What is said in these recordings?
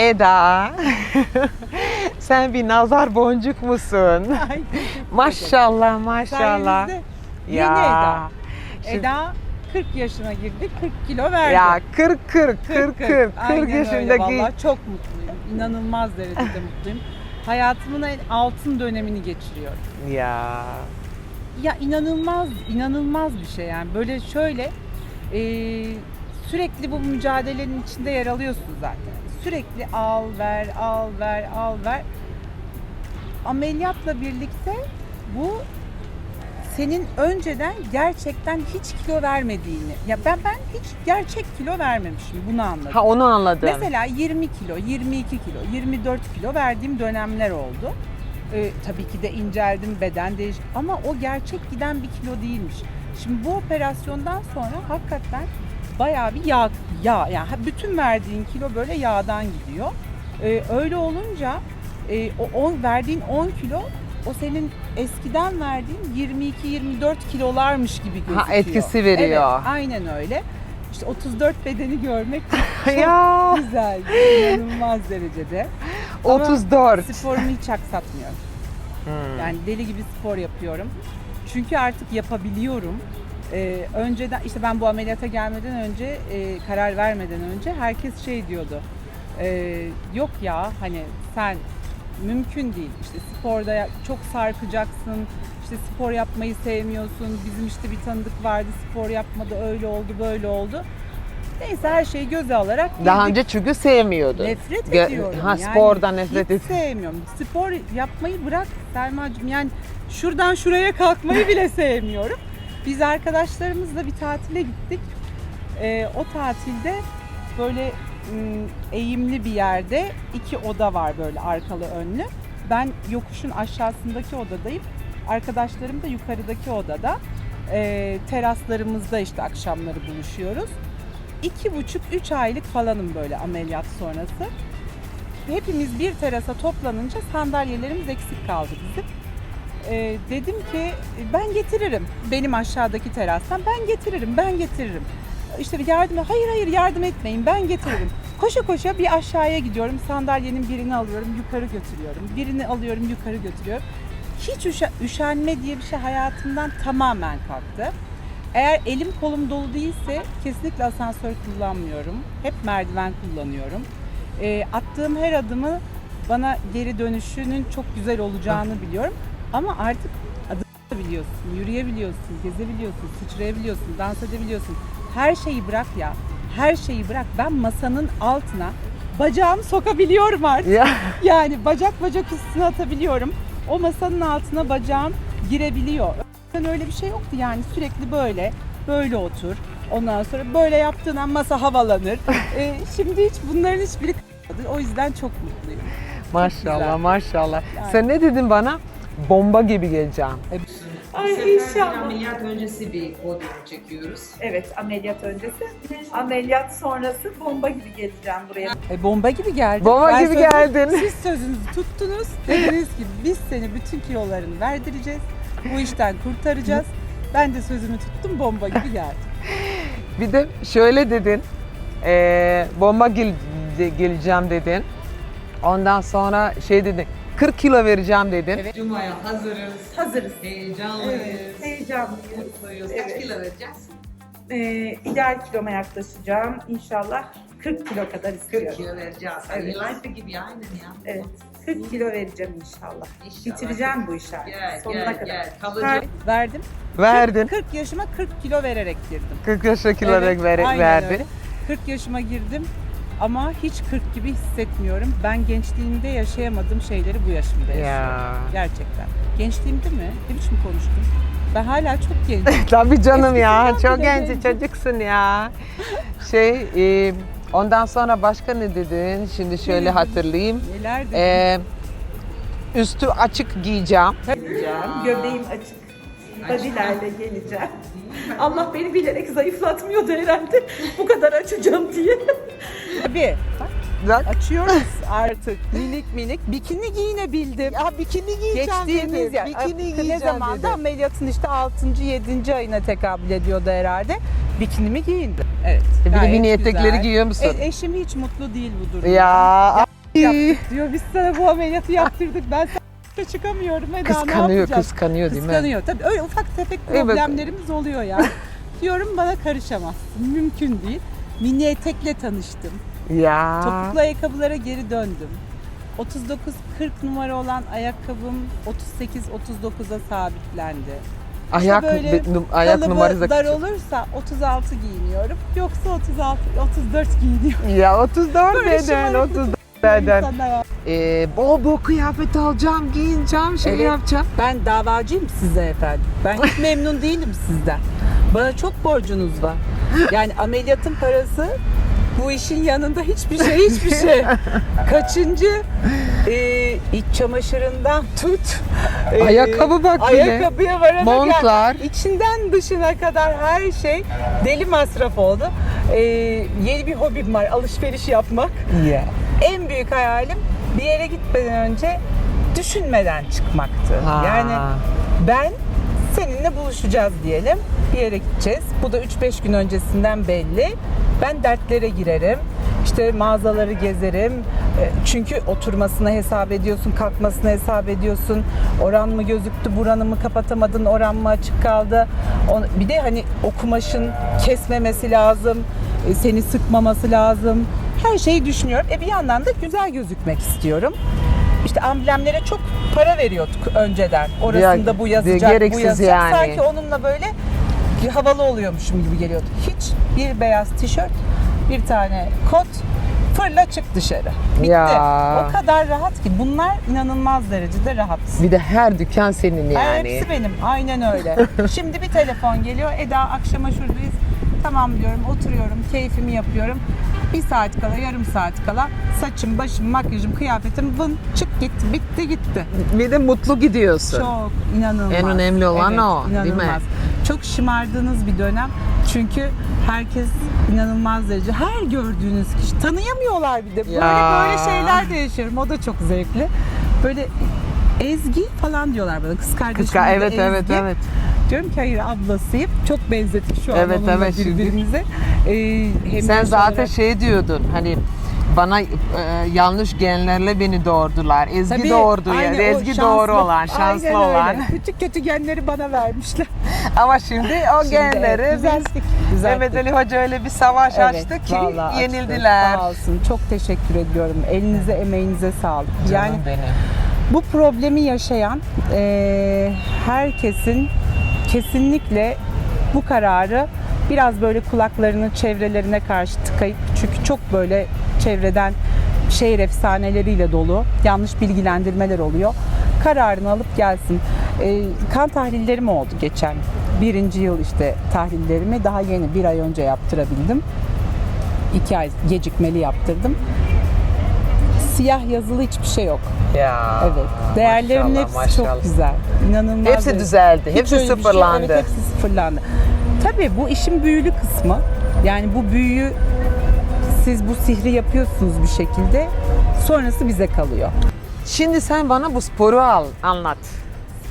Eda. Sen bir nazar boncuk musun? Ay, maşallah maşallah. Yeni Ya. Eda. Eda 40 yaşına girdi, 40 kilo verdi. Ya 40 40 40 40 40 Aynen öyle yaşındaki vallahi çok mutluyum. İnanılmaz derecede mutluyum. Hayatımın en altın dönemini geçiriyorum. ya Ya inanılmaz, inanılmaz bir şey yani. Böyle şöyle e, sürekli bu mücadelenin içinde yer alıyorsun zaten. Sürekli al ver, al ver, al ver. Ameliyatla birlikte bu senin önceden gerçekten hiç kilo vermediğini. Ya ben ben hiç gerçek kilo vermemişim. Bunu anladım. ha onu anladım. Mesela 20 kilo, 22 kilo, 24 kilo verdiğim dönemler oldu. Ee, tabii ki de inceldim, beden değiş ama o gerçek giden bir kilo değilmiş. Şimdi bu operasyondan sonra hakikaten bayağı bir yağ, yağ yani bütün verdiğin kilo böyle yağdan gidiyor. Ee, öyle olunca e, o on, verdiğin 10 kilo o senin eskiden verdiğin 22-24 kilolarmış gibi gözüküyor. Ha, etkisi veriyor. Evet, aynen öyle. İşte 34 bedeni görmek çok ya güzel, inanılmaz derecede. 34. Sporumu hiç aksatmıyorum. Hmm. Yani deli gibi spor yapıyorum. Çünkü artık yapabiliyorum. Ee, önceden işte ben bu ameliyata gelmeden önce e, karar vermeden önce herkes şey diyordu. Ee, yok ya hani sen mümkün değil. İşte sporda çok sarkacaksın. İşte spor yapmayı sevmiyorsun. Bizim işte bir tanıdık vardı spor yapmadı öyle oldu böyle oldu. Neyse her şeyi göze alarak Daha girdik. önce çünkü sevmiyordun. Nefret Gö- ediyorum. Ha yani. spordan nefret Hiç et. sevmiyorum. Spor yapmayı bırak Selma'cığım. Yani şuradan şuraya kalkmayı bile sevmiyorum. Biz arkadaşlarımızla bir tatile gittik. Ee, o tatilde böyle eğimli bir yerde iki oda var böyle arkalı önlü. Ben yokuşun aşağısındaki odadayım. Arkadaşlarım da yukarıdaki odada. Ee, teraslarımızda işte akşamları buluşuyoruz. İki buçuk, üç aylık falanım böyle ameliyat sonrası. Hepimiz bir terasa toplanınca sandalyelerimiz eksik kaldı bizim. Ee, dedim ki ben getiririm benim aşağıdaki terastan ben getiririm ben getiririm. İşte yardım hayır hayır yardım etmeyin ben getiririm. Koşa koşa bir aşağıya gidiyorum sandalyenin birini alıyorum yukarı götürüyorum. Birini alıyorum yukarı götürüyorum. Hiç üşe- üşenme diye bir şey hayatımdan tamamen kalktı. Eğer elim kolum dolu değilse kesinlikle asansör kullanmıyorum. Hep merdiven kullanıyorum. Ee, attığım her adımı bana geri dönüşünün çok güzel olacağını biliyorum. Ama artık adım biliyorsun, yürüyebiliyorsun, gezebiliyorsun, sıçrayabiliyorsun, dans edebiliyorsun. Her şeyi bırak ya. Her şeyi bırak. Ben masanın altına bacağımı sokabiliyorum artık. Ya Yani bacak bacak üstüne atabiliyorum. O masanın altına bacağım girebiliyor. Önceden öyle bir şey yoktu yani sürekli böyle, böyle otur. Ondan sonra böyle yaptığın an masa havalanır. Ee, şimdi hiç bunların hiçbiri kalmadı. O yüzden çok mutluyum. maşallah güzel. maşallah. Yani. Sen ne dedin bana? Bomba gibi geleceğim. Ay sefer inşallah. ameliyat öncesi bir podyum çekiyoruz. Evet ameliyat öncesi. Ameliyat sonrası bomba gibi geleceğim buraya. E, bomba gibi geldin. Bomba Ben gibi sözüm- geldin. Siz sözünüzü tuttunuz. Dediniz ki biz seni bütün kilolarını verdireceğiz. Bu işten kurtaracağız. Ben de sözümü tuttum bomba gibi geldim. Bir de şöyle dedin. eee, bomba gel- geleceğim dedin. Ondan sonra şey dedin. 40 kilo vereceğim dedin. Cuma'ya hazırız. Hazırız. Heyecanlıyız. Evet, heyecanlıyız. Mutluyuz. Kaç Evet. kilo vereceğiz? Ee, ideal kiloma yaklaşacağım. İnşallah 40 kilo kadar 40 istiyorum. kilo vereceğiz. Evet. Evet. Life gibi aynen ya. Evet. 40 kilo vereceğim inşallah. İnşallah. Bitireceğim bu işi artık. Gel Sonuna gel kadar. gel. Kalıcı. Verdim. Verdin. 40 yaşıma 40 kilo vererek girdim. 40 yaşa kilo Evet, ver, aynen verdin. öyle. 40 yaşıma girdim ama hiç 40 gibi hissetmiyorum. Ben gençliğimde yaşayamadığım şeyleri bu yaşımda yaşıyorum. Ya. Gerçekten. Gençliğimde mi? Ne biçim konuştum? Ben hala çok gencim. Tabii canım ya. Eskisinden Çok genç çocuksun ya. Şey, e, ondan sonra başka ne dedin? Şimdi şöyle hatırlayayım. Neler dedim? E, üstü açık giyeceğim. Geleceğim. Göbeğim açık. Badilerle geleceğim. Allah beni bilerek zayıflatmıyordu herhalde. Bu kadar açacağım diye. Tabii. Bak. Açıyoruz artık. Minik minik. Bikini giyinebildim. Ya bikini giyeceğim Geçtiğimiz dedi. ya. Bikini ne giyeceğim zamanda dedi. ameliyatın işte 6. 7. ayına tekabül ediyordu herhalde. Bikinimi giyindim. Evet. Bir de gayet mini etekleri güzel. giyiyor musun? E, eşim hiç mutlu değil bu durumda. Ya. Yaptık diyor biz sana bu ameliyatı yaptırdık ben sana çıkamıyorum Eda ne Kıskanıyor, yapacağız? kıskanıyor değil mi? Kıskanıyor. Tabii öyle ufak tefek problemlerimiz oluyor ya. Diyorum bana karışamazsın. Mümkün değil. Mini etekle tanıştım. Ya. Topuklu ayakkabılara geri döndüm. 39-40 numara olan ayakkabım 38-39'a sabitlendi. Ayak, böyle be- num- ayak Kalıbı numarası da dar küçük. olursa 36 giyiniyorum. Yoksa 36 34 giyiniyorum. Ya 34 Böyle beden, şımarık 34 beden. İnsanlar. Ee, bol bol kıyafet alacağım, giyineceğim, şey Evet. yapacağım. Ben davacıyım sizden efendim. Ben hiç memnun değilim sizden. Bana çok borcunuz var. Yani ameliyatın parası bu işin yanında hiçbir şey hiçbir şey. Kaçıncı e, iç çamaşırından tut. e, Ayakkabı bak bile. Ayakkabıya varana Montlar. kadar. içinden dışına kadar her şey deli masraf oldu. E, yeni bir hobim var alışveriş yapmak. Ya. En büyük hayalim bir yere gitmeden önce düşünmeden çıkmaktı. Ha. Yani ben seninle buluşacağız diyelim. Bir yere gideceğiz. Bu da 3-5 gün öncesinden belli. Ben dertlere girerim. İşte mağazaları gezerim. E, Çünkü oturmasını hesap ediyorsun, kalkmasını hesap ediyorsun. Oran mı gözüktü, buranı mı kapatamadın, oran mı açık kaldı. Bir de hani o kumaşın kesmemesi lazım, e, seni sıkmaması lazım. Her şeyi düşünüyorum. E bir yandan da güzel gözükmek istiyorum. İşte amblemlere çok para veriyorduk önceden. Orasında bu yazacak, bu yazacak. yani. Sanki onunla böyle havalı oluyormuşum gibi geliyordu. Hiç bir beyaz tişört, bir tane kot, fırla çık dışarı. Bitti. Ya. O kadar rahat ki. Bunlar inanılmaz derecede rahat. Bir de her dükkan senin yani. Hepsi benim. Aynen öyle. Şimdi bir telefon geliyor. Eda akşama şuradayız. Tamam diyorum. Oturuyorum. Keyfimi yapıyorum. Bir saat kala, yarım saat kala saçım, başım, makyajım, kıyafetim vın çık gitti. Bitti gitti. Bir de mutlu gidiyorsun. Çok inanılmaz. En önemli olan Evet, o, değil mi? inanılmaz. Çok şımardığınız bir dönem. Çünkü herkes inanılmaz derece her gördüğünüz kişi tanıyamıyorlar bir de. Böyle Ya. böyle şeyler de yaşıyorum. O da çok zevkli. Böyle Ezgi falan diyorlar bana. Kız kardeşim. Adı evet Ezgi. evet evet. Diyorum ki hayır ablasıyım. Çok benzettik şu an Evet, onunla evet, birbirimize. Ee, hem Sen zaten olarak- şey diyordun hani bana e, yanlış genlerle beni doğurdular. Ezgi Tabii, doğurdu aynen, yani. Ezgi şanslı- doğru olan, şanslı Aynen olan. Öyle. Küçük kötü genleri bana vermişler. Ama şimdi o Şimdi genleri düzelttik, düzelttik. Mehmet Ali Hoca öyle bir savaş açtı ki açtı. yenildiler. Sağ olsun. Çok teşekkür ediyorum. Elinize, emeğinize sağlık. Canım yani benim. bu problemi yaşayan eee, herkesin kesinlikle bu kararı biraz böyle kulaklarını çevrelerine karşı tıkayıp çünkü çok böyle çevreden şehir efsaneleriyle dolu yanlış bilgilendirmeler oluyor. Kararını alıp gelsin. Eee, kan tahlillerim oldu geçen. Birinci yıl işte tahlillerimi daha yeni bir ay önce yaptırabildim. İki ay gecikmeli yaptırdım. Siyah yazılı hiçbir şey yok. Ya. Evet. Değerlerimin maşallah, hepsi maşallah. çok güzel. İnanılmaz. Hepsi derecede. düzeldi. Hiç Hepsi öyle bir şey- sıfırlandı. evet hepsi sıfırlandı. Tabii bu işin büyülü kısmı. Yani bu büyüyü siz bu sihri yapıyorsunuz bir şekilde. Sonrası bize kalıyor. Şimdi sen bana bu sporu al, anlat.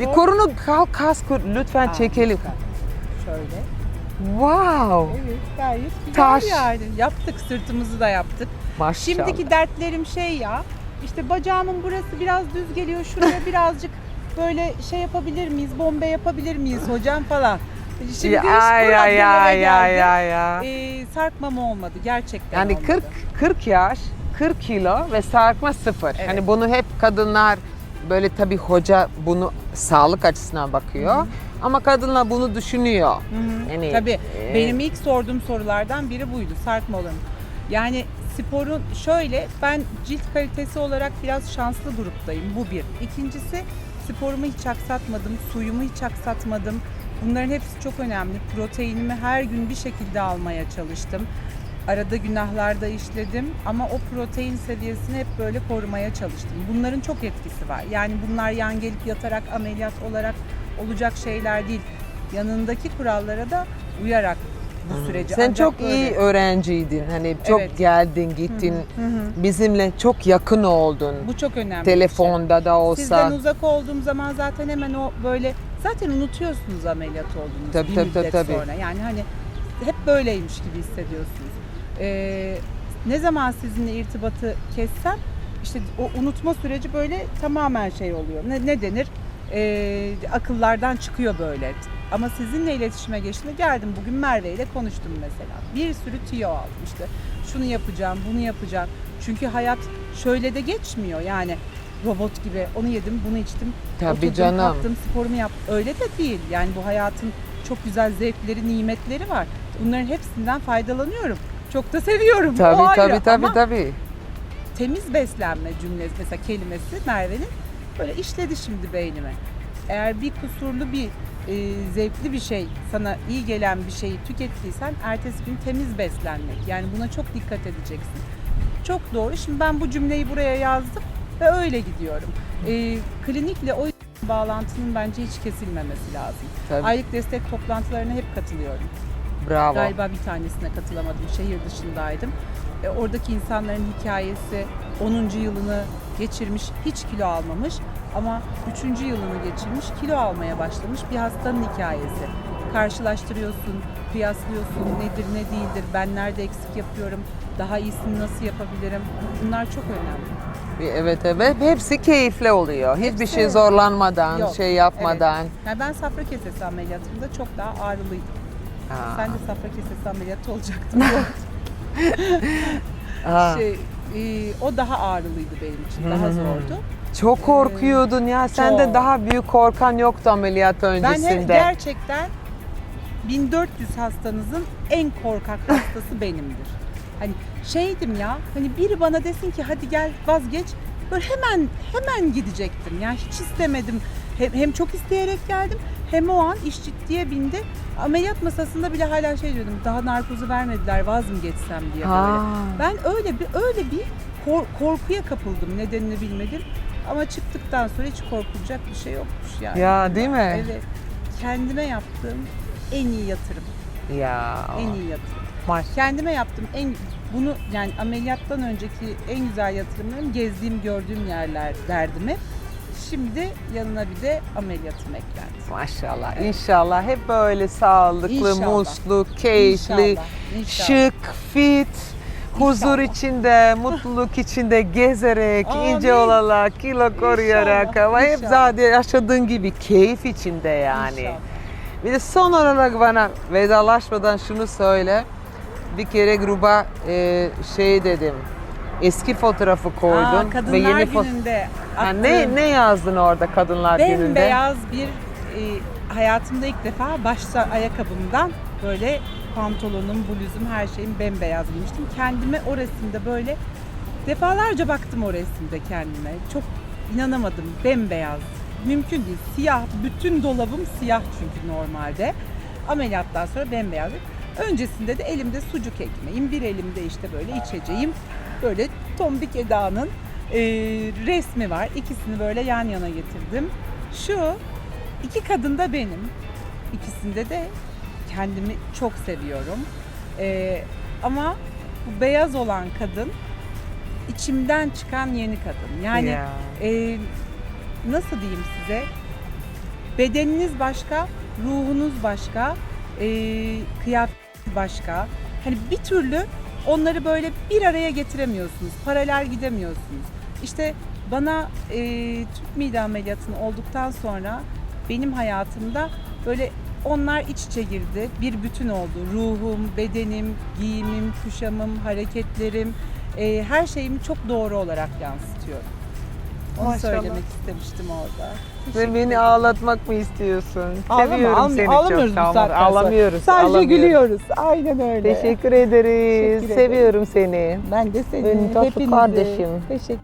Bir korunu kalk kas lütfen çekelim. Şöyle. Wow. Evet gayet güzel Taş. yani. Yaptık sırtımızı da yaptık. Maşallah. Şimdiki dertlerim şey ya. işte bacağımın burası biraz düz geliyor. Şuraya birazcık böyle şey yapabilir miyiz? Bombe yapabilir miyiz hocam falan. Şimdi ya, iş ay, geldi. ay, ay, ay. Ee, sarkmam olmadı gerçekten Yani olmadı. 40 40 yaş, 40 kilo ve sarkma sıfır. Evet. Hani bunu hep kadınlar böyle tabii hoca bunu sağlık açısından bakıyor. Ama kadınlar bunu düşünüyor. Hı hı. Yani, Tabii e, benim ilk sorduğum sorulardan biri buydu sarkma mu? Yani sporun şöyle ben cilt kalitesi olarak biraz şanslı gruptayım bu bir. İkincisi sporumu hiç aksatmadım, suyumu hiç aksatmadım. Bunların hepsi çok önemli. Proteinimi her gün bir şekilde almaya çalıştım. Arada günahlarda işledim ama o protein seviyesini hep böyle korumaya çalıştım. Bunların çok etkisi var. Yani bunlar yan gelip yatarak ameliyat olarak olacak şeyler değil. Yanındaki kurallara da uyarak bu süreci. Sen Ancak çok böyle- iyi öğrenciydin. Hani çok Evet. geldin, gittin. Hı hı. Bizimle çok yakın oldun. Bu çok önemli. şey. Telefonda da olsa. Sizden uzak olduğum zaman zaten hemen o böyle zaten unutuyorsunuz ameliyat olduğunuzu Tabii, bir tabii, müddet tabii, tabii. sonra. Yani hani hep böyleymiş gibi hissediyorsunuz. Ee, ne zaman sizinle irtibatı kessem işte o unutma süreci böyle tamamen şey oluyor. Ne, ne denir? Ee, akıllardan çıkıyor böyle. Ama sizinle iletişime geçtiğinde geldim bugün Merve ile konuştum mesela. Bir sürü tiyo aldım işte. Şunu yapacağım, bunu yapacağım. Çünkü hayat şöyle de geçmiyor yani robot gibi onu yedim, bunu içtim, Tabii oturdum, canım. kalktım, sporumu yaptım. Öyle de değil. Yani bu hayatın çok güzel zevkleri, nimetleri var. Bunların hepsinden faydalanıyorum. Çok da seviyorum. o Tabii ayrı. tabii tabii Ama tabii. temiz beslenme cümlesi mesela kelimesi Merve'nin böyle işledi şimdi beynime. Eğer bir kusurlu bir e, zevkli bir şey sana iyi gelen bir şeyi tükettiysen ertesi gün temiz beslenmek. Yani buna çok dikkat edeceksin. Çok doğru. Şimdi ben bu cümleyi buraya yazdım ve öyle gidiyorum. E, klinikle o bağlantının bence hiç kesilmemesi lazım. Tabii. Aylık destek toplantılarına hep katılıyorum. Bravo. Galiba bir tanesine katılamadım. Şehir dışındaydım. E, oradaki insanların hikayesi 10. yılını geçirmiş, hiç kilo almamış ama 3. yılını geçirmiş, kilo almaya başlamış bir hastanın hikayesi. Karşılaştırıyorsun, kıyaslıyorsun, nedir ne değildir, ben nerede eksik yapıyorum, daha iyisini nasıl yapabilirim. Bunlar çok önemli. Evet evet. Hepsi keyifli oluyor. Hiçbir Hepsi- şey zorlanmadan, Yok, şey yapmadan. Yani ben safra kesesi ameliyatımda çok daha ağrılıydım. Aa, Sen de safra kesesi ameliyatı olacaktın. şey, e, o daha ağrılıydı benim için, daha hı. zordu. Çok korkuyordun ya. Sende çok. daha büyük korkan yoktu ameliyat Ben öncesinde. hep gerçekten 1400 hastanızın en korkak hastası benimdir. Hani şeydim ya, hani biri bana desin ki hadi gel vazgeç, böyle hemen hemen gidecektim. Yani hiç istemedim. Hem, hem çok isteyerek geldim, hem o an iş ciddiye bindi. Ameliyat masasında bile hala şey diyordum, daha narkozu vermediler, vaz mı geçsem diye böyle. Aa. Ben öyle bir öyle bir kor- korkuya kapıldım nedenini bilmedim. Ama çıktıktan sonra hiç korkulacak bir şey yokmuş yani. Ya, değil mi? Evet. Kendime yaptığım en iyi yatırım. Ya. En iyi yatırım. Maş. Kendime yaptım en bunu yani ameliyattan önceki en güzel yatırımlarım gezdiğim gördüğüm yerler derdim hep. Şimdi yanına bir de ameliyatım eklendi. Maşallah. İnşallah hep böyle sağlıklı, İnşallah. mutlu, keyifli, İnşallah, inşallah. şık, fit, huzur İnşallah. içinde, mutluluk içinde gezerek, ince Amin. olarak, kilo koruyarak İnşallah, ama hep inşallah. zaten yaşadığın gibi keyif içinde yani. İnşallah. Bir de son olarak bana vedalaşmadan şunu söyle. Bir kere gruba e, şey dedim. Eski fotoğrafı koydun Aa, ve yeni gününde Ha, ne ne yazdın orada Kadınlar Günü'nde? Bembeyaz bir e, hayatımda ilk defa başta ayakkabımdan böyle pantolonum, bluzum, her şeyim bembeyaz giymiştim. Kendime o resimde böyle defalarca baktım o resimde kendime. Çok inanamadım. Bembeyaz. Mümkün değil. Siyah. Bütün dolabım siyah çünkü normalde. Ameliyattan sonra bembeyaz. Öncesinde de elimde sucuk ekmeğim, bir elimde işte böyle içeceğim. Böyle tombik Eda'nın e, resmi var. İkisini böyle yan yana getirdim. Şu iki kadın da benim. İkisinde de kendimi çok seviyorum. E, ama bu beyaz olan kadın içimden çıkan yeni kadın. Yani Ya. e, nasıl diyeyim size? Bedeniniz başka, ruhunuz başka, e, kıyafetiniz başka. Hani bir türlü onları böyle bir araya getiremiyorsunuz. Paralel gidemiyorsunuz. İşte bana e, tüp mide ameliyatını olduktan sonra benim hayatımda böyle onlar iç içe girdi. Bir bütün oldu. Ruhum, bedenim, giyimim, kuşamım, hareketlerim, e, her şeyimi çok doğru olarak yansıtıyorum. Onu Maşallah. söylemek istemiştim orada. Ve beni ağlatmak mı istiyorsun? Ağlama, Seviyorum ağlam- seni ağlamıyoruz çok. bu saatten sonra. Ağlamıyoruz. Sadece ağlamıyoruz. gülüyoruz. Aynen öyle. Teşekkür ederiz. Teşekkür ederim. Seviyorum seni. Ben de seni. Benim tatlı hepinizi. kardeşim. Teşekkür